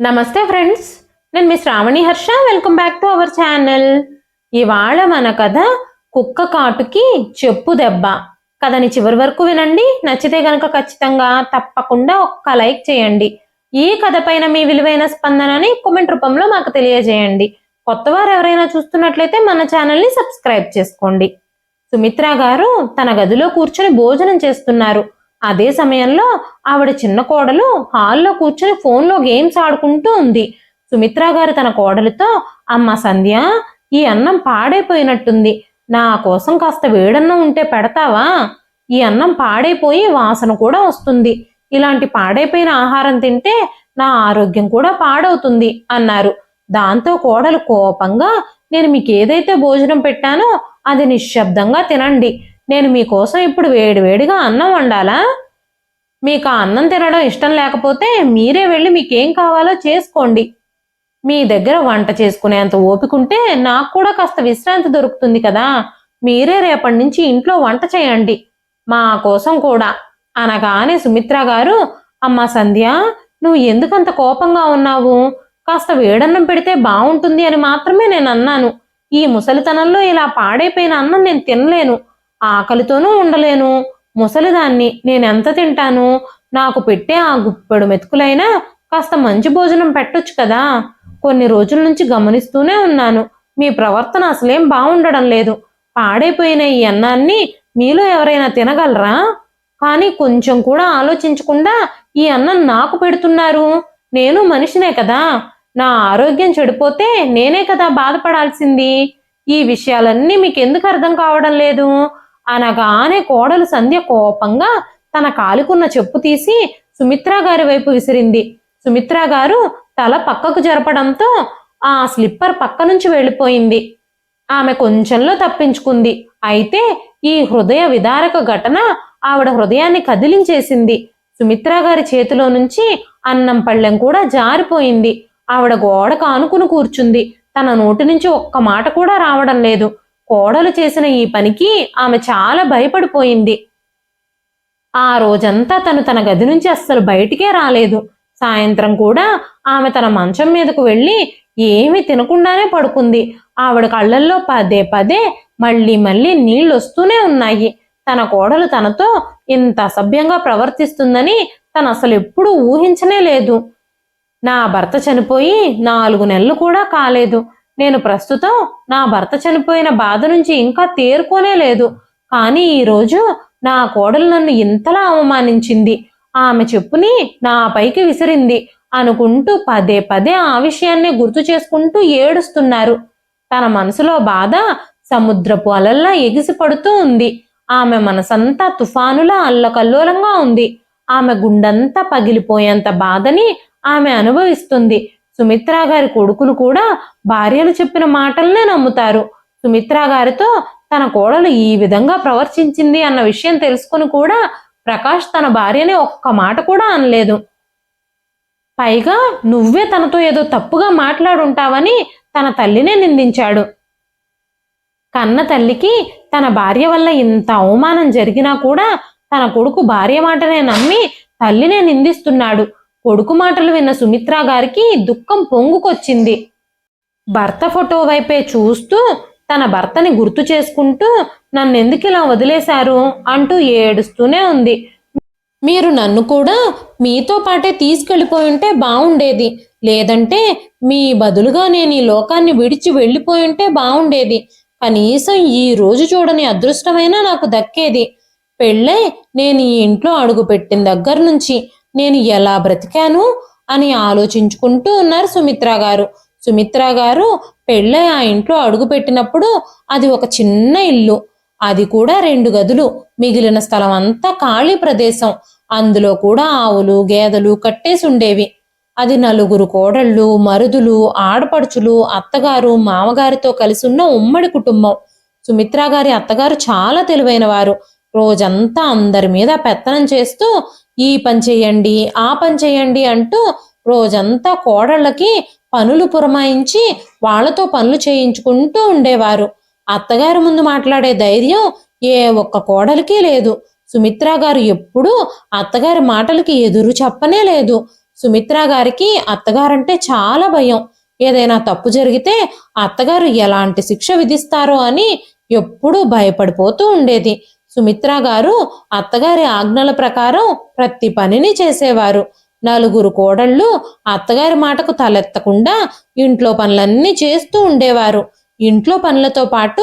నమస్తే ఫ్రెండ్స్ నేను మీ Sravani Harsha. Welcome back to our channel ఇవాళ మన కథ కుక్క కాటుకి చెప్పు దెబ్బ. కథని చివరి వరకు వినండి. నచ్చితే గనక ఖచ్చితంగా తప్పకుండా ఒక్క లైక్ చేయండి. ఈ కథ పైన మీ విలువైన స్పందనని కామెంట్ రూపంలో మాకు తెలియజేయండి. కొత్త వారు ఎవరైనా చూస్తున్నట్లయితే మన ఛానల్ని సబ్స్క్రైబ్ చేసుకోండి. సుమిత్ర గారు తన గదిలో కూర్చొని భోజనం చేస్తున్నారు. అదే సమయంలో ఆవిడ చిన్న కోడలు హాల్లో కూర్చొని ఫోన్లో గేమ్స్ ఆడుకుంటూ ఉంది. సుమిత్ర గారు తన కోడలితో అమ్మ సంధ్య ఈ అన్నం పాడైపోయినట్టుంది. నా కోసం కాస్త వేడన్నం ఉంటే పెడతావా? ఈ అన్నం పాడైపోయి వాసన కూడా వస్తుంది. ఇలాంటి పాడైపోయిన ఆహారం తింటే నా ఆరోగ్యం కూడా పాడవుతుంది అన్నారు. దాంతో కోడలు కోపంగా నేను మీకు ఏదైతే భోజనం పెట్టానో అది నిశ్శబ్దంగా తినండి. నేను మీకోసం ఇప్పుడు వేడివేడిగా అన్నం వండాలా? మీకు ఆ అన్నం తినడం ఇష్టం లేకపోతే మీరే వెళ్ళి మీకేం కావాలో చేసుకోండి. మీ దగ్గర వంట చేసుకునేంత ఓపికంటే నాకు కూడా కాస్త విశ్రాంతి దొరుకుతుంది కదా. మీరే రేపటి నుంచి ఇంట్లో వంట చేయండి. మా కోసం కూడా. అనగానే సుమిత్ర గారు అమ్మ సంధ్య నువ్వు ఎందుకంత కోపంగా ఉన్నావు? కాస్త వేడన్నం పెడితే బాగుంటుంది అని మాత్రమే నేను అన్నాను ఈ ముసలితనంలో ఇలా పాడైపోయిన అన్నం నేను తినలేను. ఆకలితోనూ ఉండలేను. ముసలిదాన్ని నేనెంత తింటాను? నాకు పెట్టే ఆ గుప్పెడు మెతుకులైనా కాస్త మంచి భోజనం పెట్టొచ్చు కదా. కొన్ని రోజుల నుంచి గమనిస్తూనే ఉన్నాను. మీ ప్రవర్తన అసలేం బాగుండడం లేదు. పాడైపోయిన ఈ అన్నాన్ని మీలో ఎవరైనా తినగలరా? కానీ కొంచెం కూడా ఆలోచించకుండా ఈ అన్నం నాకు పెడుతున్నారు. నేను మనిషినే కదా. నా ఆరోగ్యం చెడిపోతే నేనే కదా బాధపడాల్సింది. ఈ విషయాలన్నీ మీకు ఎందుకు అర్థం కావడం లేదు? అనగానే కోడలు సంధ్య కోపంగా తన కాలుకున్న చెప్పు తీసి సుమిత్రా గారి వైపు విసిరింది. సుమిత్ర గారు తల పక్కకు జరపడంతో ఆ స్లిప్పర్ పక్క నుంచి వెళ్ళిపోయింది. ఆమె కొంచెంలో తప్పించుకుంది. అయితే ఈ హృదయ విదారక ఘటన ఆవిడ హృదయాన్ని కదిలించేసింది. సుమిత్ర గారి చేతిలో నుంచి అన్నం పళ్ళెం కూడా జారిపోయింది. ఆవిడ గోడ కానుకుని కూర్చుంది. తన నోటి నుంచి ఒక్క మాట కూడా రావడం లేదు. కోడలు చేసిన ఈ పనికి ఆమె చాలా భయపడిపోయింది. ఆ రోజంతా తను తన గది నుంచి అస్సలు బయటికే రాలేదు. సాయంత్రం కూడా ఆమె తన మంచం మీదకు వెళ్ళి ఏమీ తినకుండానే పడుకుంది. ఆవిడ కళ్ళల్లో పదే పదే మళ్ళీ మళ్ళీ నీళ్ళు వస్తూనే ఉన్నాయి. తన కోడలు తనతో ఇంత అసభ్యంగా ప్రవర్తిస్తుందని తను అసలు ఎప్పుడూ ఊహించనే లేదు. నా భర్త చనిపోయి నాలుగు నెలలు కూడా కాలేదు. నేను ప్రస్తుతం నా భర్త చనిపోయిన బాధ నుంచి ఇంకా తేరుకోనేలేదు కానీ ఈరోజు నా కోడలు నన్ను ఇంతలా అవమానించింది. ఆమె చెప్పుని నా పైకి విసిరింది అనుకుంటూ పదే పదే ఆ విషయాన్ని గుర్తు చేసుకుంటూ ఏడుస్తున్నారు. తన మనసులో బాధ సముద్రపు అలల్లా ఎగిసి పడుతూ ఉంది. ఆమె మనసంతా తుఫానులా అల్లకల్లోలంగా ఉంది. ఆమె గుండంతా పగిలిపోయేంత బాధని ఆమె అనుభవిస్తుంది. సుమిత్రా గారి కొడుకులు కూడా భార్యలు చెప్పిన మాటలనే నమ్ముతారు. సుమిత్రా గారితో తన కోడలు ఈ విధంగా ప్రవర్తించింది అన్న విషయం తెలుసుకుని కూడా ప్రకాష్ తన భార్యని ఒక్క మాట కూడా అనలేదు. పైగా నువ్వే తనతో ఏదో తప్పుగా మాట్లాడుంటావని తన తల్లినే నిందించాడు. కన్న తల్లికి తన భార్య వల్ల ఇంత అవమానం జరిగినా కూడా తన కొడుకు భార్య మాటనే నమ్మి తల్లినే నిందిస్తున్నాడు. కొడుకు మాటలు విన్న సుమిత్రా గారికి దుఃఖం పొంగుకొచ్చింది. భర్త ఫోటో వైపే చూస్తూ తన భర్తని గుర్తు చేసుకుంటూ నన్నెందుకు ఇలా వదిలేశారు? అంటూ ఏడుస్తూనే ఉంది. మీరు నన్ను కూడా మీతో పాటే తీసుకెళ్ళిపోయి ఉంటే బాగుండేది లేదంటే మీ బదులుగా నేను ఈ లోకాన్ని విడిచి వెళ్ళిపోయి ఉంటే బాగుండేది కనీసం ఈ రోజు చూడని అదృష్టమైనా నాకు దక్కేది. పెళ్ళై నేను ఈ ఇంట్లో అడుగు పెట్టిన దగ్గర నుంచి నేను ఎలా బ్రతికాను అని ఆలోచించుకుంటూ ఉన్నారు సుమిత్ర గారు. సుమిత్ర గారు పెళ్ళై ఆ ఇంట్లో అడుగు పెట్టినప్పుడు అది ఒక చిన్న ఇల్లు. అది కూడా రెండు గదులు. మిగిలిన స్థలం అంతా ఖాళీ ప్రదేశం. అందులో కూడా ఆవులు గేదెలు కట్టేసి ఉండేవి. అది నలుగురు కోడళ్ళు మరుదులు ఆడపడుచులు అత్తగారు మామగారితో కలిసి ఉన్న ఉమ్మడి కుటుంబం. సుమిత్ర గారి అత్తగారు చాలా తెలివైన వారు. రోజంతా అందరి మీద పెత్తనం చేస్తూ ఈ పని చేయండి ఆ పని చేయండి అంటూ రోజంతా కోడళ్ళకి పనులు పురమాయించి వాళ్ళతో పనులు చేయించుకుంటూ ఉండేవారు. అత్తగారి ముందు మాట్లాడే ధైర్యం ఏ ఒక్క కోడలికి లేదు. సుమిత్ర గారు ఎప్పుడూ అత్తగారి మాటలకి ఎదురు చెప్పనే లేదు. సుమిత్ర గారికి అత్తగారంటే చాలా భయం. ఏదైనా తప్పు జరిగితే అత్తగారు ఎలాంటి శిక్ష విధిస్తారో అని ఎప్పుడూ భయపడిపోతూ ఉండేది. సుమిత్ర గారు అత్తగారి ఆజ్ఞల ప్రకారం ప్రతి పనిని చేసేవారు. నలుగురు కోడళ్ళు అత్తగారి మాటకు తలెత్తకుండా ఇంట్లో పనులన్నీ చేస్తూ ఉండేవారు. ఇంట్లో పనులతో పాటు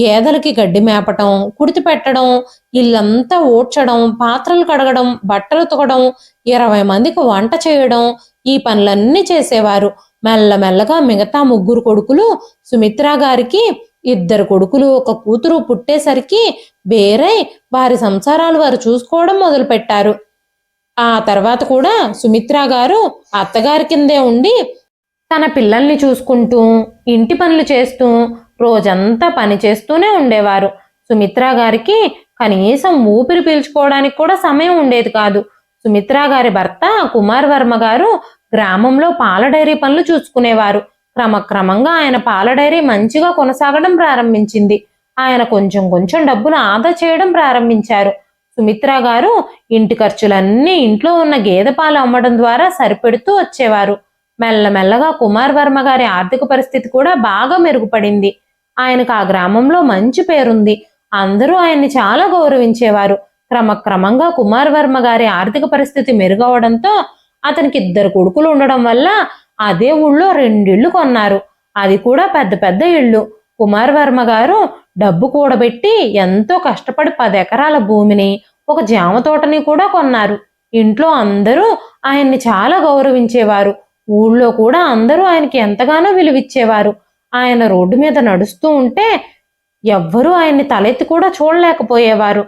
గేదెలకి గడ్డి మేపటం కుడితి పెట్టడం ఇల్లంతా ఊడ్చడం పాత్రలు కడగడం బట్టలు ఉతకడం ఇరవై మందికి వంట చేయడం ఈ పనులన్నీ చేసేవారు. మెల్లమెల్లగా మిగతా ముగ్గురు కొడుకులు సుమిత్ర గారికి ఇద్దరు కొడుకులు ఒక కూతురు పుట్టేసరికి వేరై వారి సంసారాలు వారు చూసుకోవడం మొదలుపెట్టారు. ఆ తర్వాత కూడా సుమిత్ర గారు అత్తగారి కిందే ఉండి తన పిల్లల్ని చూసుకుంటూ ఇంటి పనులు చేస్తూ రోజంతా పని చేస్తూనే ఉండేవారు. సుమిత్ర గారికి కనీసం ఊపిరి పీల్చుకోవడానికి కూడా సమయం ఉండేది కాదు. సుమిత్ర గారి భర్త కుమార్ వర్మ గారు గ్రామంలో పాల డైరీ పనులు చూసుకునేవారు. క్రమక్రమంగా ఆయన పాల డైరీ మంచిగా కొనసాగడం ప్రారంభించింది. ఆయన కొంచెం కొంచెం డబ్బును ఆదా చేయడం ప్రారంభించారు. సుమిత్ర గారు ఇంటి ఖర్చులన్నీ ఇంట్లో ఉన్న గేదె పాలు అమ్మడం ద్వారా సరిపెడుతూ వచ్చేవారు. మెల్లమెల్లగా కుమార్ వర్మ గారి ఆర్థిక పరిస్థితి కూడా బాగా మెరుగుపడింది. ఆయనకు ఆ గ్రామంలో మంచి పేరుంది. అందరూ ఆయన్ని చాలా గౌరవించేవారు. క్రమక్రమంగా కుమార్ వర్మ గారి ఆర్థిక పరిస్థితి మెరుగవడంతో అతనికి ఇద్దరు కొడుకులు ఉండడం వల్ల అదే ఊళ్ళో రెండిళ్ళు కొన్నారు. అది కూడా పెద్ద పెద్ద ఇళ్ళు. కుమార్ వర్మ గారు డబ్బు కూడబెట్టి ఎంతో కష్టపడి పది ఎకరాల భూమిని ఒక జామ తోటని కూడా కొన్నారు. ఇంట్లో అందరూ ఆయన్ని చాలా గౌరవించేవారు. ఊళ్ళో కూడా అందరూ ఆయనకి ఎంతగానో విలువిచ్చేవారు. ఆయన రోడ్డు మీద నడుస్తూ ఉంటే ఎవ్వరూ ఆయన్ని తలెత్తి కూడా చూడలేకపోయేవారు.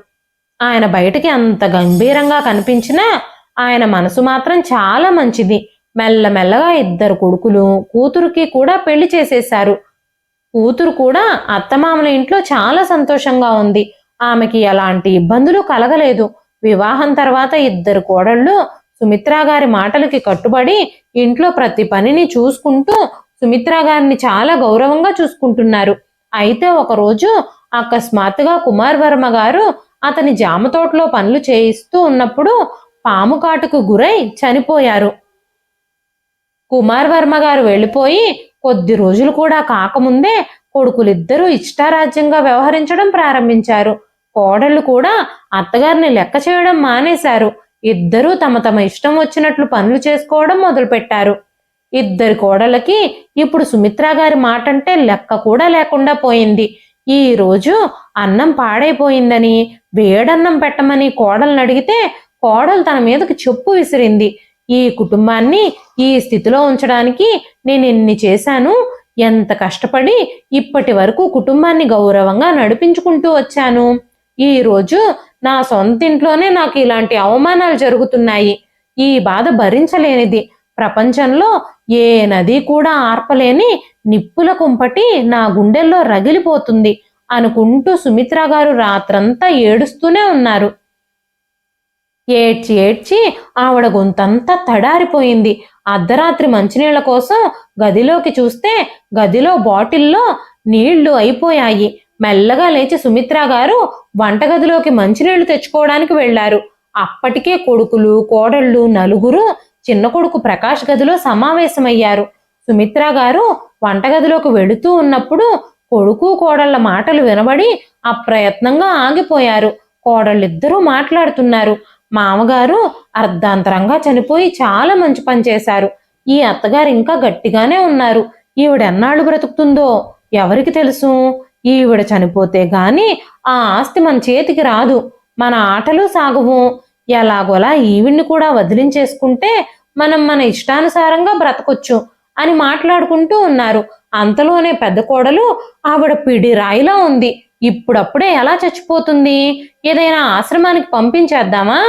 ఆయన బయటికి అంత గంభీరంగా కనిపించినా ఆయన మనసు మాత్రం చాలా మంచిది. మెల్లమెల్లగా ఇద్దరు కొడుకులు కూతురుకి కూడా పెళ్ళి చేసేశారు. కూతురు కూడా అత్తమామల ఇంట్లో చాలా సంతోషంగా ఉంది. ఆమెకి ఎలాంటి ఇబ్బందులు కలగలేదు. వివాహం తర్వాత ఇద్దరు కోడళ్ళు సుమిత్రా గారి మాటలకి కట్టుబడి ఇంట్లో ప్రతి పనిని చూసుకుంటూ సుమిత్రా గారిని చాలా గౌరవంగా చూసుకుంటున్నారు. అయితే ఒకరోజు అకస్మాత్తుగా కుమార్ వర్మ గారు అతని జామ తోటలో పనులు చేయిస్తూ ఉన్నప్పుడు పాము కాటుకు గురై చనిపోయారు. కుమార్ వర్మ గారు వెళ్ళిపోయి కొద్ది రోజులు కూడా కాకముందే కొడుకులిద్దరూ ఇష్టారాజ్యంగా వ్యవహరించడం ప్రారంభించారు. కోడళ్ళు కూడా అత్తగారిని లెక్క చేయడం మానేశారు. ఇద్దరూ తమ తమ ఇష్టం వచ్చినట్లు పనులు చేసుకోవడం మొదలుపెట్టారు. ఇద్దరి కోడళ్ళకి ఇప్పుడు సుమిత్ర గారి మాట అంటే లెక్క కూడా లేకుండా పోయింది. ఈ రోజు అన్నం పాడైపోయిందని వేడన్నం పెట్టమని కోడల్ని అడిగితే కోడలు తన మీదకి చెప్పు విసిరింది. ఈ కుటుంబాన్ని ఈ స్థితిలో ఉంచడానికి నేను ఎన్ని చేశాను ఎంత కష్టపడి ఇప్పటి వరకు కుటుంబాన్ని గౌరవంగా నడిపించుకుంటూ వచ్చాను. ఈరోజు నా సొంత ఇంట్లోనే నాకు ఇలాంటి అవమానాలు జరుగుతున్నాయి. ఈ బాధ భరించలేనిది. ప్రపంచంలో ఏ నది కూడా ఆర్పలేని నిప్పుల కుంపటి నా గుండెల్లో రగిలిపోతుంది అనుకుంటూ సుమిత్ర గారు రాత్రంతా ఏడుస్తూనే ఉన్నారు. ఏడ్చి ఏడ్చి ఆవిడ గొంతంతా తడారిపోయింది. అర్ధరాత్రి మంచినీళ్ళ కోసం గదిలోకి చూస్తే గదిలో బాటిల్లో నీళ్ళు అయిపోయాయి. మెల్లగా లేచి సుమిత్ర గారు వంటగదిలోకి మంచినీళ్ళు తెచ్చుకోవడానికి వెళ్ళారు అప్పటికే కొడుకులు కోడళ్ళు నలుగురు చిన్న కొడుకు ప్రకాష్ గదిలో సమావేశమయ్యారు. సుమిత్ర గారు వంటగదిలోకి వెళుతూ ఉన్నప్పుడు కొడుకు కోడళ్ళ మాటలు వినబడి అప్రయత్నంగా ఆగిపోయారు. కోడళ్ళిద్దరూ మాట్లాడుతున్నారు. మామగారు అర్ధాంతరంగా చనిపోయి చాలా మంచి పని చేశారు. ఈ అత్తగారు ఇంకా గట్టిగానే ఉన్నారు. ఈవిడ ఎన్నాళ్ళు బ్రతుకుతుందో ఎవరికి తెలుసు? ఈవిడ చనిపోతే గాని ఆ ఆస్తి మన చేతికి రాదు. మన ఆటలు సాగవు. ఎలాగోలా ఈవిడ్ని కూడా వదిలించేసుకుంటే మనం మన ఇష్టానుసారంగా బ్రతకొచ్చు అని మాట్లాడుకుంటూ ఉన్నారు. అంతలోనే పెద్ద కోడలు ఆవిడ పిడి రాయిలా ఉంది. ఇప్పుడప్పుడే ఎలా చచ్చిపోతుంది? ఏదైనా ఆశ్రమానికి పంపించేద్దామా?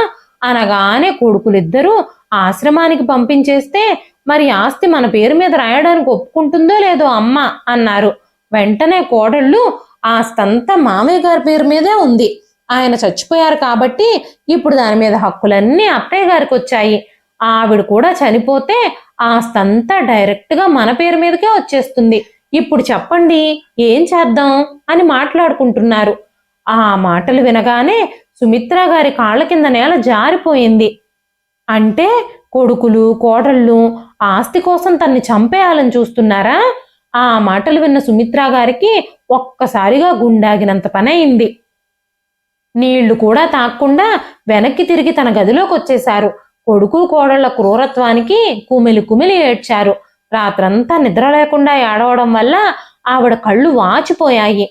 అనగానే కొడుకులిద్దరూ ఆశ్రమానికి పంపించేస్తే మరి ఆస్తి మన పేరు మీద రాయడానికి ఒప్పుకుంటుందో లేదో అమ్మ అన్నారు. వెంటనే కోడళ్ళు ఆస్తంతా మామయ్య గారి పేరు మీదే ఉంది. ఆయన చచ్చిపోయారు కాబట్టి ఇప్పుడు దాని మీద హక్కులన్నీ అత్తయ్య గారికి వచ్చాయి. ఆవిడ కూడా చనిపోతే ఆస్తంతా డైరెక్ట్గా మన పేరు మీదకే వచ్చేస్తుంది. ఇప్పుడు చెప్పండి ఏం చేద్దాం అని మాట్లాడుకుంటున్నారు. ఆ మాటలు వినగానే సుమిత్ర గారి కాళ్ళ కింద నేల జారిపోయింది. అంటే కొడుకులు కోడళ్ళు ఆస్తి కోసం తన్ని చంపేయాలని చూస్తున్నారా? ఆ మాటలు విన్న సుమిత్ర గారికి ఒక్కసారిగా గుండాగినంత పని అయింది నీళ్ళు కూడా తాక్కుండా వెనక్కి తిరిగి తన గదిలోకి వచ్చేశారు కొడుకు కోడళ్ళ క్రూరత్వానికి కుమిలి కుమిలి ఏడ్చారు. రాత్రంతా నిద్ర లేకుండా ఏడవడం వల్ల ఆవిడ కళ్ళు వాచిపోయాయి.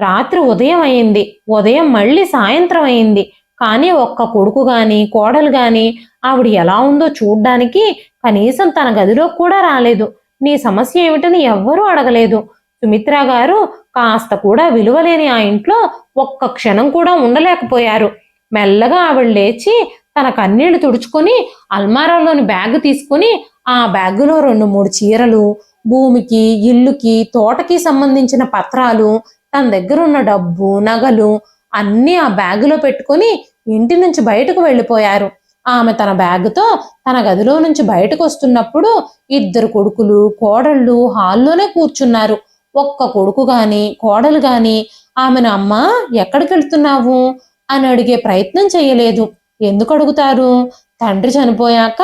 రాత్రి ఉదయం అయింది. ఉదయం మళ్ళీ సాయంత్రం అయింది. కానీ ఒక్క కొడుకు గాని కోడలు గాని ఆవిడ ఎలా ఉందో చూడ్డానికి కనీసం తన గదిలోకి కూడా రాలేదు. నీ సమస్య ఏమిటని ఎవ్వరూ అడగలేదు. సుమిత్ర గారు కాస్త కూడా విలువలేని ఆ ఇంట్లో ఒక్క క్షణం కూడా ఉండలేకపోయారు. మెల్లగా ఆవిడ లేచి తన కన్నీళ్ళు తుడుచుకొని అల్మారాలోని బ్యాగ్ తీసుకొని ఆ బ్యాగులో రెండు మూడు చీరలు భూమికి ఇల్లుకి తోటకి సంబంధించిన పత్రాలు తన దగ్గర ఉన్న డబ్బు నగలు అన్నీ ఆ బ్యాగులో పెట్టుకొని ఇంటి నుంచి బయటకు వెళ్ళిపోయారు. ఆమె తన బ్యాగుతో తన గదిలో నుంచి బయటకు వస్తున్నప్పుడు ఇద్దరు కొడుకులు కోడళ్ళు హాల్లోనే కూర్చున్నారు. ఒక్క కొడుకు గాని కోడలు గాని ఆమెను అమ్మ ఎక్కడికి వెళ్తున్నావు? అని అడిగే ప్రయత్నం చేయలేదు. ఎందుకు అడుగుతారు? తండ్రి చనిపోయాక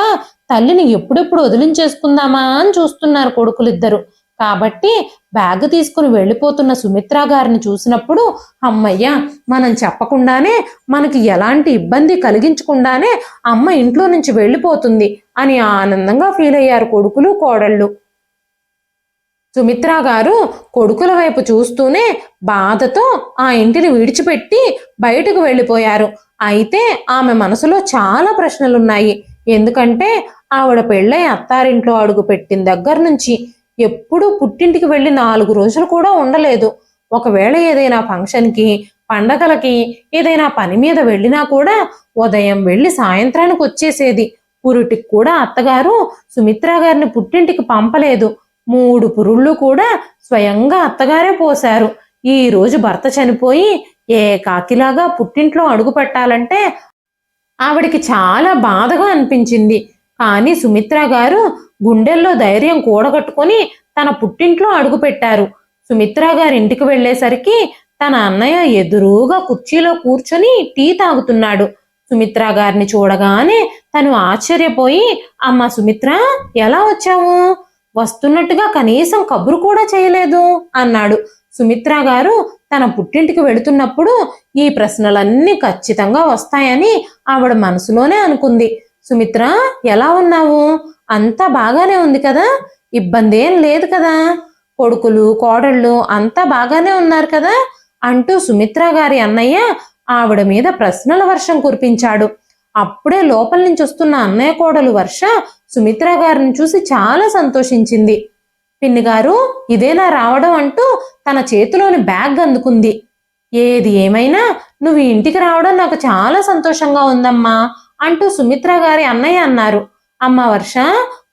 తల్లిని ఎప్పుడెప్పుడు వదిలించేసుకుందామా అని చూస్తున్నారు కొడుకులిద్దరు. కాబట్టి బ్యాగ్ తీసుకుని వెళ్ళిపోతున్న సుమిత్ర గారిని చూసినప్పుడు అమ్మయ్య మనం చెప్పకుండానే మనకి ఎలాంటి ఇబ్బంది కలిగించకుండానే అమ్మ ఇంట్లో నుంచి వెళ్ళిపోతుంది అని ఆనందంగా ఫీల్ అయ్యారు కొడుకులు కోడళ్ళు. సుమిత్ర గారు కొడుకుల వైపు చూస్తూనే బాధతో ఆ ఇంటిని విడిచిపెట్టి బయటకు వెళ్ళిపోయారు. అయితే ఆమె మనసులో చాలా ప్రశ్నలున్నాయి. ఎందుకంటే ఆవిడ పెళ్ళై అత్తారింట్లో అడుగు పెట్టిన దగ్గర నుంచి ఎప్పుడూ పుట్టింటికి వెళ్ళి నాలుగు రోజులు కూడా ఉండలేదు. ఒకవేళ ఏదైనా ఫంక్షన్కి పండగలకి ఏదైనా పని మీద వెళ్ళినా కూడా ఉదయం వెళ్ళి సాయంత్రానికి వచ్చేసేది. పురుటికి కూడా అత్తగారు సుమిత్ర గారిని పుట్టింటికి పంపలేదు. మూడు పురుళ్ళు కూడా స్వయంగా అత్తగారే పోశారు. ఈ రోజు భర్త చనిపోయి ఏ కాకిలాగా పుట్టింట్లో అడుగు పెట్టాలంటే ఆవిడికి చాలా బాధగా అనిపించింది. కానీ సుమిత్ర గారు గుండెల్లో ధైర్యం కూడగట్టుకొని తన పుట్టింట్లో అడుగుపెట్టారు. సుమిత్ర గారి ఇంటికి వెళ్ళేసరికి తన అన్నయ్య ఎదురుగా కుర్చీలో కూర్చొని టీ తాగుతున్నాడు. సుమిత్ర గారిని చూడగానే తను ఆశ్చర్యపోయి అమ్మ సుమిత్ర ఎలా వచ్చావు? వస్తున్నట్టుగా కనీసం కబురు కూడా చేయలేదు అన్నాడు. సుమిత్ర గారు తన పుట్టింటికి వెళుతున్నప్పుడు ఈ ప్రశ్నలన్నీ ఖచ్చితంగా వస్తాయని ఆవిడ మనసులోనే అనుకుంది. సుమిత్ర ఎలా ఉన్నావు? అంతా బాగానే ఉంది కదా? ఇబ్బంది ఏం లేదు కదా? కొడుకులు కోడళ్ళు అంతా బాగానే ఉన్నారు కదా? అంటూ సుమిత్ర గారి అన్నయ్య ఆవిడ మీద ప్రశ్నల వర్షం కురిపించాడు. అప్పుడే లోపల నుంచి వస్తున్న అన్నయ్య కోడలు వర్ష సుమిత్ర గారిని చూసి చాలా సంతోషించింది. పిన్ని గారు ఇదేనా రావడం అంటూ తన చేతిలోని బ్యాగ్ అందుకుంది. ఏది ఏమైనా నువ్వు ఇంటికి రావడం నాకు చాలా సంతోషంగా ఉందమ్మా. అంటూ సుమిత్ర గారి అన్నయ్య అన్నారు. అమ్మ వర్ష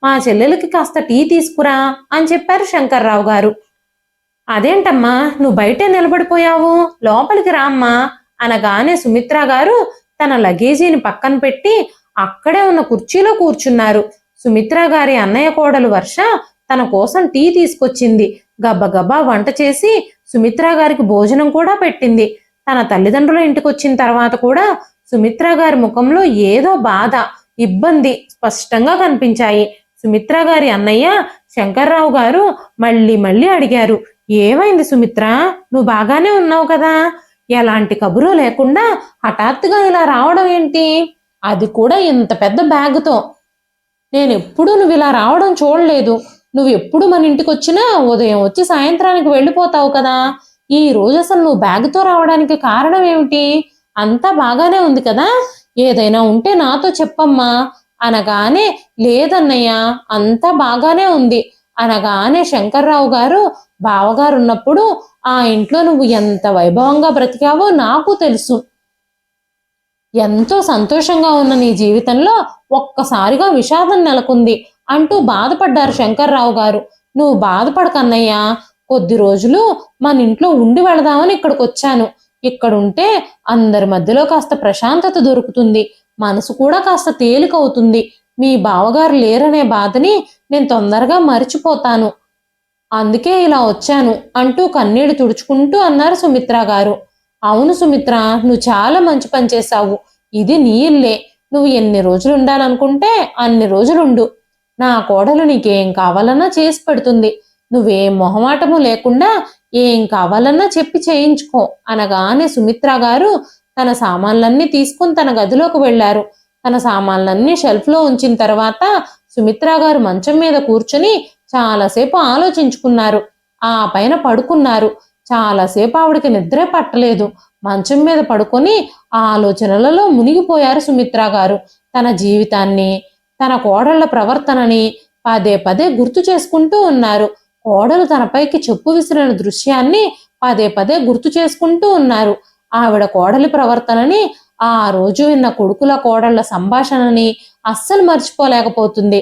మా చెల్లెలకి కాస్త టీ తీసుకురా అని చెప్పారు శంకర్రావు గారు. అదేంటమ్మా నువ్వు బయటే నిలబడిపోయావు? లోపలికి రామ్మా అనగానే సుమిత్ర గారు తన లగేజీని పక్కన పెట్టి అక్కడే ఉన్న కుర్చీలో కూర్చున్నారు. సుమిత్ర గారి అన్నయ్య కోడలు వర్ష తన కోసం టీ తీసుకొచ్చింది. గబగబా వంట చేసి సుమిత్ర గారికి భోజనం కూడా పెట్టింది. తన తల్లిదండ్రుల ఇంటికి వచ్చిన తర్వాత కూడా సుమిత్ర గారి ముఖంలో ఏదో బాధ ఇబ్బంది స్పష్టంగా కనిపించాయి. సుమిత్ర గారి అన్నయ్య శంకర్రావు గారు మళ్ళీ మళ్ళీ అడిగారు ఏమైంది సుమిత్ర? నువ్వు బాగానే ఉన్నావు కదా? ఎలాంటి కబురు లేకుండా హఠాత్తుగా ఇలా రావడం ఏంటి? అది కూడా ఇంత పెద్ద బ్యాగ్తో. నేను ఎప్పుడూ నువ్వు ఇలా రావడం చూడలేదు. నువ్వు ఎప్పుడు మన ఇంటికి వచ్చినా ఉదయం వచ్చి సాయంత్రానికి వెళ్ళిపోతావు కదా. ఈ రోజు అసలు నువ్వు బ్యాగ్తో రావడానికి కారణం ఏమిటి? అంతా బాగానే ఉంది కదా? ఏదైనా ఉంటే నాతో చెప్పమ్మా. అనగానే లేదన్నయ్య అంతా బాగానే ఉంది. అనగానే శంకర్రావు గారు బావగారు ఉన్నప్పుడు ఆ ఇంట్లో నువ్వు ఎంత వైభవంగా బ్రతికావో నాకు తెలుసు. ఎంతో సంతోషంగా ఉన్న నీ జీవితంలో ఒక్కసారిగా విషాదం నెలకొంది అంటూ బాధపడ్డారు శంకర్రావు గారు. నువ్వు బాధపడకన్నయ్యా. కొద్ది రోజులు మన ఇంట్లో ఉండి వెళదామని ఇక్కడికి వచ్చాను ఇక్కడ ఉంటే అందరి మధ్యలో కాస్త ప్రశాంతత దొరుకుతుంది. మనసు కూడా కాస్త తేలికవుతుంది. మీ బావగారు లేరనే బాధని నేను తొందరగా మర్చిపోతాను. అందుకే ఇలా వచ్చాను అంటూ కన్నీడు తుడుచుకుంటూ అన్నారు సుమిత్ర గారు. అవును సుమిత్ర నువ్వు చాలా మంచి పని చేశావు. ఇది నీ ఇల్లే. నువ్వు ఎన్ని రోజులు ఉండాలనుకుంటే అన్ని రోజులుండు. నా కోడలు నీకేం కావాలన్నా చేసి పెడుతుంది. నువ్వేం మొహమాటము లేకుండా ఏం కావాలన్నా చెప్పి చేయించుకో అనగానే సుమిత్ర గారు తన సామాన్లన్నీ తీసుకుని తన గదిలోకి వెళ్ళారు తన సామాన్లన్నీ షెల్ఫ్లో ఉంచిన తర్వాత సుమిత్ర గారు మంచం మీద కూర్చుని చాలాసేపు ఆలోచించుకున్నారు. ఆ పైన పడుకున్నారు. చాలాసేపు ఆవిడకి నిద్రే పట్టలేదు. మంచం మీద పడుకొని ఆలోచనలలో మునిగిపోయారు సుమిత్ర గారు. తన జీవితాన్ని తన కోడళ్ళ ప్రవర్తనని పదే పదే గుర్తు చేసుకుంటూ ఉన్నారు. కోడలు తనపైకి చెప్పు విసిరిన దృశ్యాన్ని పదే పదే గుర్తు చేసుకుంటూ ఉన్నారు. ఆవిడ కోడలి ప్రవర్తనని ఆ రోజు విన్న కొడుకుల కోడళ్ళ సంభాషణని అస్సలు మర్చిపోలేకపోతుంది.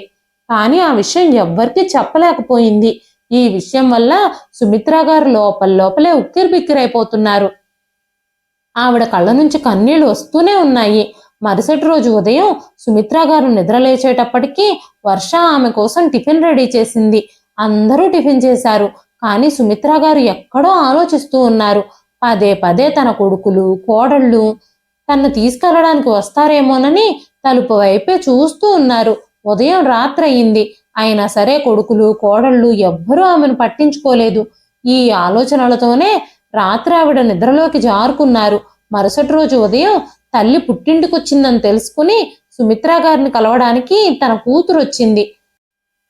కానీ ఆ విషయం ఎవ్వరికీ చెప్పలేకపోయింది. ఈ విషయం వల్ల సుమిత్ర గారు లోపల లోపలే ఉక్కిరి బిక్కిరైపోతున్నారు. ఆవిడ కళ్ళ నుంచి కన్నీళ్ళు వస్తూనే ఉన్నాయి. మరుసటి రోజు ఉదయం సుమిత్ర గారు నిద్రలేచేటప్పటికీ వర్ష ఆమె కోసం టిఫిన్ రెడీ చేసింది. అందరూ టిఫిన్ చేశారు. కానీ సుమిత్ర గారు ఎక్కడో ఆలోచిస్తూ ఉన్నారు. పదే పదే తన కొడుకులు కోడళ్ళు తను తీసుకెళ్ళడానికి వస్తారేమోనని తలుపు వైపే చూస్తూ ఉన్నారు. ఉదయం రాత్రి అయింది. అయినా సరే కొడుకులు కోడళ్ళు ఎవ్వరూ ఆమెను పట్టించుకోలేదు. ఈ ఆలోచనలతోనే రాత్రి ఆవిడ నిద్రలోకి జారుకున్నారు. మరుసటి రోజు ఉదయం తల్లి పుట్టింటికొచ్చిందని తెలుసుకుని సుమిత్ర గారిని కలవడానికి తన కూతురు వచ్చింది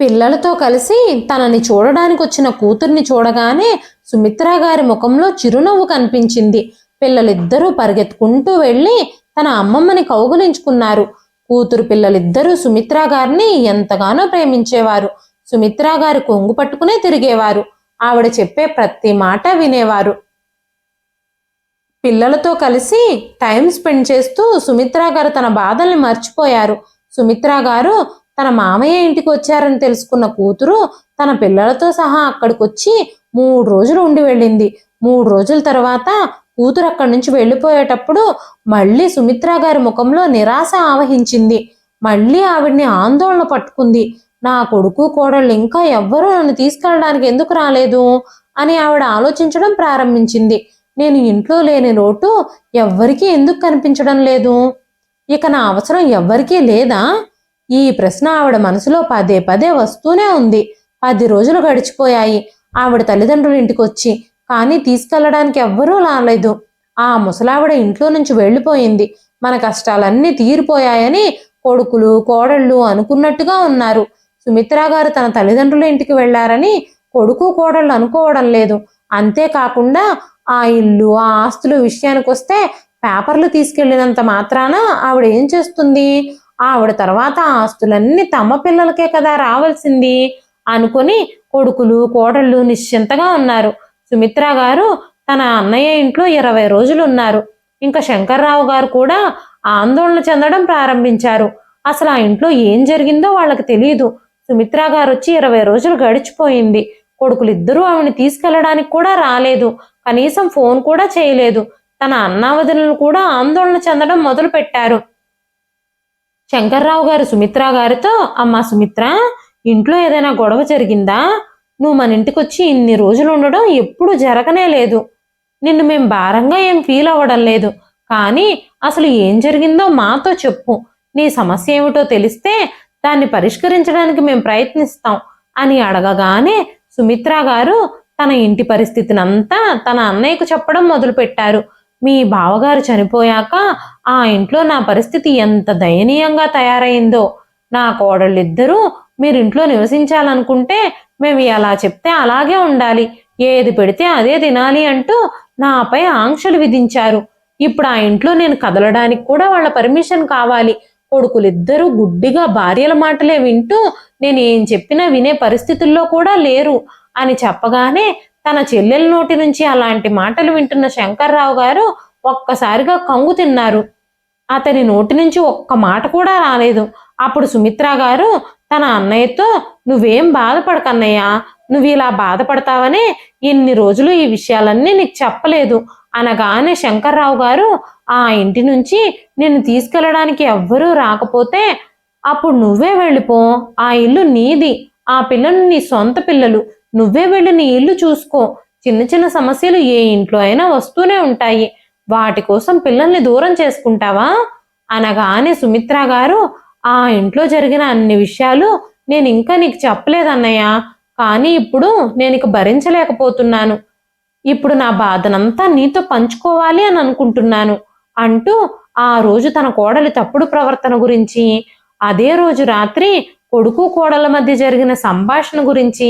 పిల్లలతో కలిసి తనని చూడడానికి వచ్చిన కూతుర్ని చూడగానే సుమిత్ర గారి ముఖంలో చిరునవ్వు కనిపించింది. పిల్లలిద్దరూ పరిగెత్తుకుంటూ వెళ్ళి తన అమ్మమ్మని కౌగులించుకున్నారు. కూతురు పిల్లలిద్దరూ సుమిత్ర గారిని ఎంతగానో ప్రేమించేవారు. సుమిత్ర గారి కొంగు పట్టుకునే తిరిగేవారు. ఆవిడ చెప్పే ప్రతి మాట వినేవారు. పిల్లలతో కలిసి టైం స్పెండ్ చేస్తూ సుమిత్ర గారు తన బాధల్ని మర్చిపోయారు. సుమిత్ర గారు తన మామయ్య ఇంటికి వచ్చారని తెలుసుకున్న కూతురు తన పిల్లలతో సహా అక్కడికి వచ్చి మూడు రోజులు ఉండి వెళ్ళింది. మూడు రోజుల తర్వాత కూతురు అక్కడి నుంచి వెళ్ళిపోయేటప్పుడు మళ్ళీ సుమిత్ర గారి ముఖంలో నిరాశ ఆవహించింది. మళ్ళీ ఆవిడ్ని ఆందోళన పట్టుకుంది. నా కొడుకు కోడళ్ళు ఇంకా ఎవ్వరూ నన్ను తీసుకెళ్ళడానికి ఎందుకు రాలేదు? అని ఆవిడ ఆలోచించడం ప్రారంభించింది. నేను ఇంట్లో లేని లోటు ఎవ్వరికీ ఎందుకు కనిపించడం లేదు? ఇక నా అవసరం ఎవ్వరికీ లేదా? ఈ ప్రశ్న ఆవిడ మనసులో పదే పదే వస్తూనే ఉంది. పది రోజులు గడిచిపోయాయి. ఆవిడ తల్లిదండ్రుల ఇంటికి వచ్చి కానీ తీసుకెళ్ళడానికి ఎవ్వరూ రాలేదు. ఆ ముసలావిడ ఇంట్లో నుంచి వెళ్ళిపోయింది. మన కష్టాలన్నీ తీరిపోయాయని కొడుకులు కోడళ్ళు అనుకున్నట్టుగా ఉన్నారు. సుమిత్ర గారు తన తల్లిదండ్రుల ఇంటికి వెళ్ళారని కొడుకు కోడళ్ళు అనుకోవడం లేదు. అంతేకాకుండా ఆ ఇల్లు ఆ ఆస్తుల విషయానికి వస్తే పేపర్లు తీసుకెళ్ళినంత మాత్రాన ఆవిడ ఏం చేస్తుంది? ఆవిడ తర్వాత ఆస్తులన్నీ తమ పిల్లలకే కదా రావాల్సింది అనుకొని కొడుకులు కోడళ్ళు నిశ్చింతగా ఉన్నారు. సుమిత్ర గారు తన అన్నయ్య ఇంట్లో ఇరవై రోజులు ఉన్నారు. ఇంకా శంకర్రావు గారు కూడా ఆందోళన చెందడం ప్రారంభించారు. అసలు ఆ ఇంట్లో ఏం జరిగిందో వాళ్ళకి తెలియదు సుమిత్ర గారు వచ్చి ఇరవై రోజులు గడిచిపోయింది. కొడుకులు ఇద్దరూ ఆమెను తీసుకెళ్ళడానికి కూడా రాలేదు. కనీసం ఫోన్ కూడా చేయలేదు. తన అన్నావదులను కూడా ఆందోళన చెందడం మొదలు పెట్టారు శంకర్రావు గారు సుమిత్ర గారితో అమ్మా సుమిత్ర ఇంట్లో ఏదైనా గొడవ జరిగిందా? నువ్వు మన ఇంటికి వచ్చి ఇన్ని రోజులు ఉండడం ఎప్పుడు జరగనే లేదు. నిన్ను మేం భారంగా ఏం ఫీల్ అవ్వడం లేదు. కానీ అసలు ఏం జరిగిందో మాతో చెప్పు. నీ సమస్య ఏమిటో తెలిస్తే దాన్ని పరిష్కరించడానికి మేము ప్రయత్నిస్తాం అని అడగగానే సుమిత్ర గారు తన ఇంటి పరిస్థితినంతా తన అన్నయ్యకు చెప్పడం మొదలుపెట్టారు. మీ బావగారు చనిపోయాక ఆ ఇంట్లో నా పరిస్థితి ఎంత దయనీయంగా తయారైందో. నా కోడళ్ళిద్దరూ మీరు ఇంట్లో నివసించాలనుకుంటే మేము ఎలా చెప్తే అలాగే ఉండాలి. ఏది పెడితే అదే తినాలి అంటూ నాపై ఆంక్షలు విధించారు. ఇప్పుడు ఆ ఇంట్లో నేను కదలడానికి కూడా వాళ్ళ పర్మిషన్ కావాలి. కొడుకులిద్దరూ గుడ్డిగా భార్యల మాటలే వింటూ నేను ఏం చెప్పినా వినే పరిస్థితుల్లో కూడా లేరు అని చెప్పగానే తన చెల్లెల నోటి నుంచి అలాంటి మాటలు వింటున్న శంకర్రావు గారు ఒక్కసారిగా కంగు తిన్నారు. అతని నోటి నుంచి ఒక్క మాట కూడా రాలేదు. అప్పుడు సుమిత్ర గారు తన అన్నయ్యతో నువ్వేం బాధపడకన్నయ్య? నువ్వు ఇలా బాధపడతావని ఇన్ని రోజులు ఈ విషయాలన్నీ నీకు చెప్పలేదు అనగానే శంకర్రావు గారు ఆ ఇంటి నుంచి నిన్ను తీసుకెళ్ళడానికి ఎవ్వరూ రాకపోతే అప్పుడు నువ్వే వెళ్ళిపో. ఆ ఇల్లు నీది. ఆ పిల్లలు నీ సొంత పిల్లలు. నువ్వే వెళ్ళి నీ ఇల్లు చూసుకో. చిన్న చిన్న సమస్యలు ఏ ఇంట్లో అయినా వస్తూనే ఉంటాయి. వాటి కోసం పిల్లల్ని దూరం చేసుకుంటావా? అనగానే సుమిత్ర గారు ఆ ఇంట్లో జరిగిన అన్ని విషయాలు నేను ఇంకా నీకు చెప్పలేదన్నయ్య కానీ ఇప్పుడు నేను ఇక భరించలేకపోతున్నాను. ఇప్పుడు నా బాధనంతా నీతో పంచుకోవాలి అని అనుకుంటున్నాను అంటూ ఆ రోజు తన కోడలి తప్పుడు ప్రవర్తన గురించి అదే రోజు రాత్రి కొడుకు కోడల మధ్య జరిగిన సంభాషణ గురించి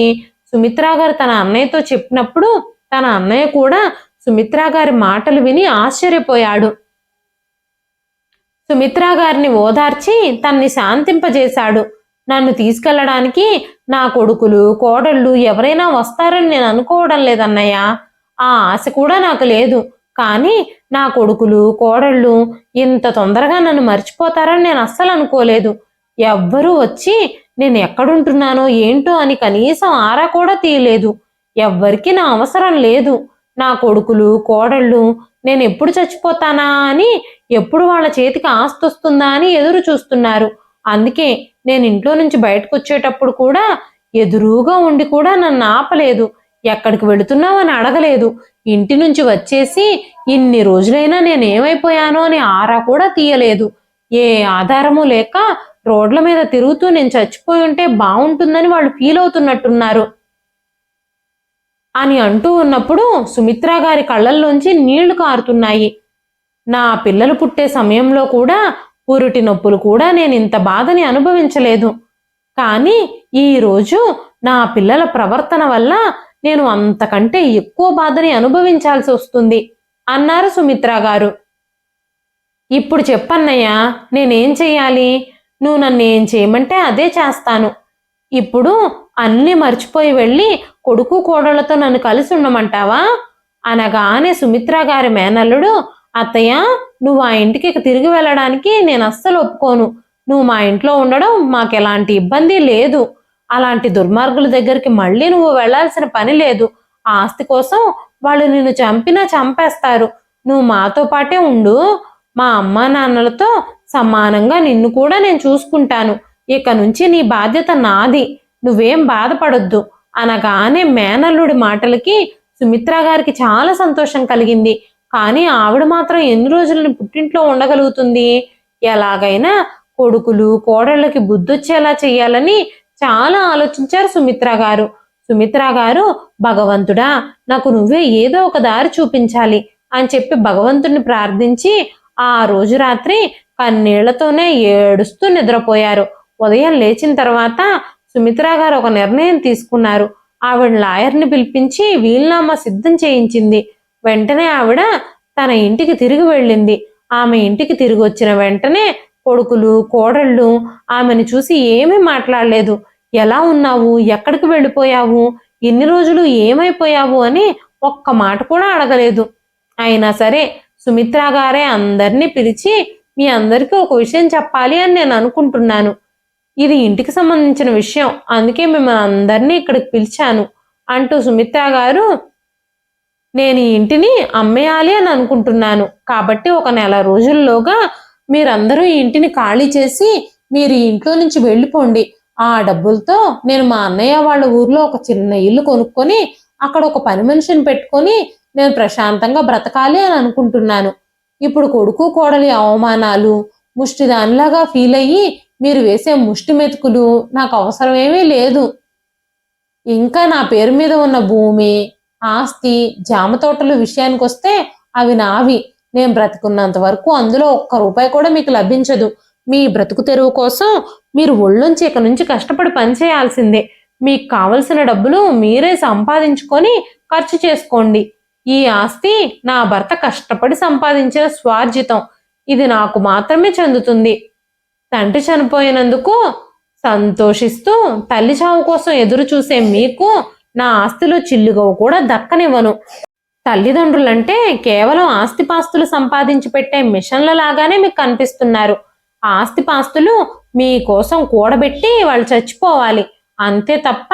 సుమిత్ర గారు తన అన్నయ్యతో చెప్పినప్పుడు తన అన్నయ్య కూడా సుమిత్రా గారి మాటలు విని ఆశ్చర్యపోయాడు. సుమిత్రా గారిని ఓదార్చి తన్ని శాంతింపజేశాడు. నన్ను తీసుకెళ్ళడానికి నా కొడుకులు కోడళ్ళు ఎవరైనా వస్తారని నేను అనుకోవడం లేదన్నయ్య. ఆ ఆశ కూడా నాకు లేదు. కానీ నా కొడుకులు కోడళ్ళు ఇంత తొందరగా నన్ను మర్చిపోతారని నేను అస్సలు అనుకోలేదు. ఎవ్వరూ వచ్చి నేను ఎక్కడుంటున్నానో ఏంటో అని కనీసం ఆరా కూడా తీయలేదు. ఎవ్వరికీ నా అవసరం లేదు. నా కొడుకులు కోడళ్ళు నేను ఎప్పుడు చచ్చిపోతానా అని ఎప్పుడు వాళ్ళ చేతికి ఆస్తి వస్తుందా అని ఎదురు చూస్తున్నారు. అందుకే నేను ఇంట్లో నుంచి బయటకు వచ్చేటప్పుడు కూడా ఎదురుగా ఉండి కూడా నన్ను ఆపలేదు. ఎక్కడికి వెళుతున్నావు అని అడగలేదు. ఇంటి నుంచి వచ్చేసి ఇన్ని రోజులైనా నేను ఏమైపోయానో అని ఆరా కూడా తీయలేదు. ఏ ఆధారము లేక రోడ్ల మీద తిరుగుతూ నేను చచ్చిపోయి ఉంటే బాగుంటుందని వాళ్ళు ఫీల్ అవుతున్నట్టున్నారు. అని అంటూ ఉన్నప్పుడు సుమిత్ర గారి కళ్ళల్లోంచి నీళ్ళు కారుతున్నాయి. నా పిల్లలు పుట్టే సమయంలో కూడా పురుటి నొప్పులు కూడా నేను ఇంత బాధని అనుభవించలేదు. కానీ ఈరోజు నా పిల్లల ప్రవర్తన వల్ల నేను అంతకంటే ఎక్కువ బాధని అనుభవించాల్సి వస్తుంది అన్నారు సుమిత్ర గారు. ఇప్పుడు చెప్పన్నయ్యా నేనేం చెయ్యాలి? నువ్వు నన్ను ఏం చేయమంటే అదే చేస్తాను. ఇప్పుడు అన్నీ మర్చిపోయి వెళ్ళి కొడుకు కోడళ్ళతో నన్ను కలిసి ఉండమంటావా? అనగానే సుమిత్ర గారి మేనల్లుడు అత్తయ్య నువ్వు ఆ ఇంటికి ఇక తిరిగి వెళ్ళడానికి నేను అస్సలు ఒప్పుకోను. నువ్వు మా ఇంట్లో ఉండడం మాకు ఎలాంటి ఇబ్బంది లేదు. అలాంటి దుర్మార్గుల దగ్గరికి మళ్ళీ నువ్వు వెళ్ళాల్సిన పని లేదు. ఆస్తి కోసం వాళ్ళు నిన్ను చంపినా చంపేస్తారు. నువ్వు మాతో పాటే ఉండు. మా అమ్మా నాన్నలతో సమానంగా నిన్ను కూడా నేను చూసుకుంటాను. ఇక నుంచి నీ బాధ్యత నాది. నువ్వేం బాధపడొద్దు. అనగానే మేనల్లుడి మాటలకి సుమిత్ర గారికి చాలా సంతోషం కలిగింది. కానీ ఆవిడ మాత్రం ఎన్ని రోజులని పుట్టింట్లో ఉండగలుగుతుంది? ఎలాగైనా కొడుకులు కోడళ్ళకి బుద్ధొచ్చేలా చేయాలని చాలా ఆలోచించారు సుమిత్ర గారు. సుమిత్ర గారు భగవంతుడా నాకు నువ్వే ఏదో ఒక దారి చూపించాలి అని చెప్పి భగవంతుడిని ప్రార్థించి ఆ రోజు రాత్రి కన్నీళ్ళతోనే ఏడుస్తూ నిద్రపోయారు. ఉదయం లేచిన తర్వాత సుమిత్ర గారు ఒక నిర్ణయం తీసుకున్నారు. ఆవిడ లాయర్ని పిలిపించి వీలునామా సిద్ధం చేయించింది. వెంటనే ఆవిడ తన ఇంటికి తిరిగి వెళ్ళింది. ఆమె ఇంటికి తిరిగి వచ్చిన వెంటనే కొడుకులు కోడళ్ళు ఆమెను చూసి ఏమీ మాట్లాడలేదు. ఎలా ఉన్నావు? ఎక్కడికి వెళ్ళిపోయావు? ఎన్ని రోజులు ఏమైపోయావు? అని ఒక్క మాట కూడా అడగలేదు. అయినా సరే సుమిత్ర గారే అందరినీ పిలిచి మీ అందరికీ ఒక విషయం చెప్పాలి అని నేను అనుకుంటున్నాను. ఇది ఇంటికి సంబంధించిన విషయం. అందుకే మిమ్మల్ని అందరినీ ఇక్కడికి పిలిచాను. అంటూ సుమిత్ర గారు నేను ఈ ఇంటిని అమ్మేయాలి అని అనుకుంటున్నాను. కాబట్టి ఒక నెల రోజుల్లోగా మీరందరూ ఈ ఇంటిని ఖాళీ చేసి మీరు ఈ ఇంట్లో నుంచి వెళ్ళిపోండి. ఆ డబ్బులతో నేను మా అన్నయ్య వాళ్ళ ఊర్లో ఒక చిన్న ఇల్లు కొనుక్కొని అక్కడ ఒక పని మనిషిని పెట్టుకొని నేను ప్రశాంతంగా బ్రతకాలి అని అనుకుంటున్నాను. ఇప్పుడు కొడుకు కోడలి అవమానాలు ముష్టి దానిలాగా ఫీల్ అయ్యి మీరు వేసే ముష్టి మెతుకులు నాకు అవసరమేమీ లేదు. ఇంకా నా పేరు మీద ఉన్న భూమి ఆస్తి జామ తోటలు విషయానికి వస్తే అవి నావి. నేను బ్రతుకున్నంత వరకు అందులో ఒక్క రూపాయి కూడా మీకు లభించదు. మీ బ్రతుకు తెరువు కోసం మీరు ఒళ్ళుంచి ఇక నుంచి కష్టపడి పనిచేయాల్సిందే మీకు కావలసిన డబ్బులు మీరే సంపాదించుకొని ఖర్చు చేసుకోండి. ఈ ఆస్తి నా భర్త కష్టపడి సంపాదించిన స్వార్జితం. ఇది నాకు మాత్రమే చెందుతుంది. తండ్రి చనిపోయినందుకు సంతోషిస్తూ తల్లి చావు కోసం ఎదురు చూసే మీకు నా ఆస్తిలో చిల్లుగవు కూడా దక్కనివ్వను. తల్లిదండ్రులంటే కేవలం ఆస్తిపాస్తులు సంపాదించి పెట్టే మిషన్ల లాగానే మీకు కనిపిస్తున్నారు. ఆస్తిపాస్తులు మీకోసం కూడబెట్టి వాళ్ళు చచ్చిపోవాలి. అంతే తప్ప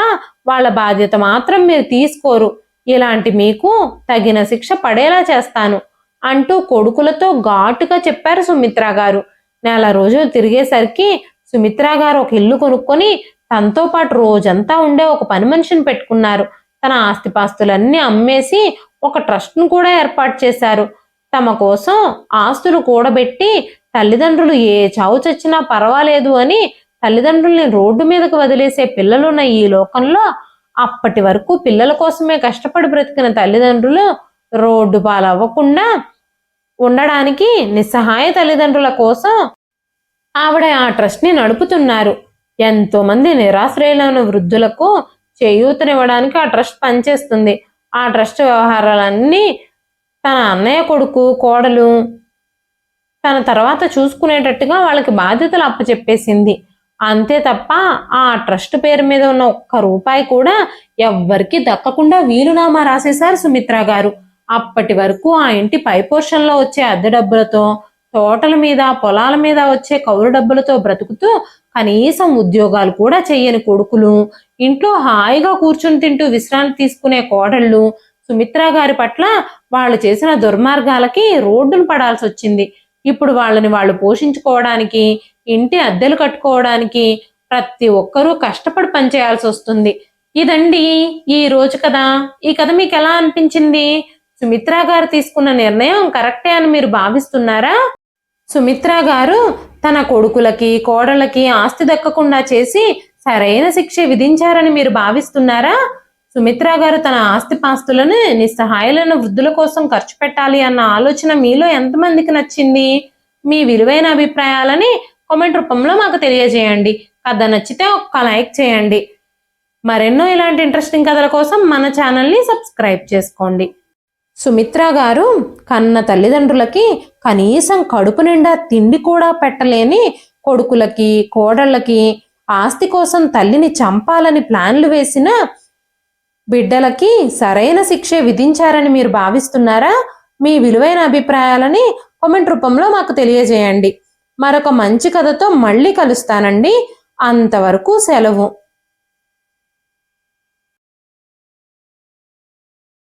వాళ్ళ బాధ్యత మాత్రం మీరు తీసుకోరు. ఇలాంటి మీకు తగిన శిక్ష పడేలా చేస్తాను. అంటూ కొడుకులతో ఘాటుగా చెప్పారు సుమిత్ర గారు నెల రోజులు తిరిగేసరికి సుమిత్ర గారు ఒక ఇల్లు కొనుక్కొని తనతో పాటు రోజంతా ఉండే ఒక పని మనిషిని పెట్టుకున్నారు. తన ఆస్తిపాస్తులన్నీ అమ్మేసి ఒక ట్రస్ట్ను కూడా ఏర్పాటు చేశారు. తమ కోసం ఆస్తులు కూడబెట్టి తల్లిదండ్రులు ఏ చావు చచ్చినా పర్వాలేదు అని తల్లిదండ్రుల్ని రోడ్డు మీదకు వదిలేసే పిల్లలున్న ఈ లోకంలో అప్పటి వరకు పిల్లల కోసమే కష్టపడి బ్రతికిన తల్లిదండ్రులు రోడ్డు పాలవ్వకుండా ఉండడానికి నిస్సహాయ తల్లిదండ్రుల కోసం ఆవిడ ఆ ట్రస్ట్ని నడుపుతున్నారు. ఎంతోమంది నిరాశ్రయులైన వృద్ధులకు చేయూతనివ్వడానికి ఆ ట్రస్ట్ పనిచేస్తుంది. ఆ ట్రస్ట్ వ్యవహారాలన్నీ తన అన్నయ్య కొడుకు కోడలు తన తర్వాత చూసుకునేటట్టుగా వాళ్ళకి బాధ్యతలు అప్పచెప్పేసింది. అంతే తప్ప ఆ ట్రస్ట్ పేరు మీద ఉన్న ఒక్క రూపాయి కూడా ఎవ్వరికి దక్కకుండా వీలునామా రాసేశారు సుమిత్ర గారు. అప్పటి వరకు ఆ ఇంటి పై పోర్షన్లో వచ్చే అద్దె డబ్బులతో తోటల మీద పొలాల మీద వచ్చే కౌలు డబ్బులతో బ్రతుకుతూ కనీసం ఉద్యోగాలు కూడా చెయ్యని కొడుకులు ఇంట్లో హాయిగా కూర్చుని తింటూ విశ్రాంతి తీసుకునే కోడళ్ళు సుమిత్ర గారి పట్ల వాళ్ళు చేసిన దుర్మార్గాలకి రోడ్డును పడాల్సి వచ్చింది. ఇప్పుడు వాళ్ళని వాళ్ళు పోషించుకోవడానికి ఇంటి అద్దెలు కట్టుకోవడానికి ప్రతి ఒక్కరూ కష్టపడి పనిచేయాల్సి వస్తుంది. ఇదండి ఈ రోజు కదా ఈ కథ మీకు ఎలా అనిపించింది? సుమిత్ర గారు తీసుకున్న నిర్ణయం కరెక్టే అని మీరు భావిస్తున్నారా? సుమిత్ర గారు తన కొడుకులకి కోడలకి ఆస్తి దక్కకుండా చేసి సరైన శిక్ష విధించారని మీరు భావిస్తున్నారా? సుమిత్ర గారు తన ఆస్తి పాస్తులను నిస్సహాయులైన వృద్ధుల కోసం ఖర్చు పెట్టాలి అన్న ఆలోచన మీలో ఎంతమందికి నచ్చింది? మీ విలువైన అభిప్రాయాలని కామెంట్ రూపంలో మాకు తెలియజేయండి. కథ నచ్చితే ఒక్క లైక్ చేయండి. మరెన్నో ఇలాంటి ఇంట్రెస్టింగ్ కథల కోసం మన ఛానల్ని సబ్స్క్రైబ్ చేసుకోండి. సుమిత్ర గారు కన్న తల్లిదండ్రులకి కనీసం కడుపు నిండా తిండి కూడా పెట్టలేని కొడుకులకి కోడళ్ళకి ఆస్తి కోసం తల్లిని చంపాలని ప్లాన్లు వేసిన బిడ్డలకి సరైన శిక్షే విధించారని మీరు భావిస్తున్నారా? మీ విలువైన అభిప్రాయాలని కామెంట్ రూపంలో మాకు తెలియజేయండి. మరొక మంచి కథతో మళ్ళీ కలుస్తానండి. అంతవరకు సెలవు.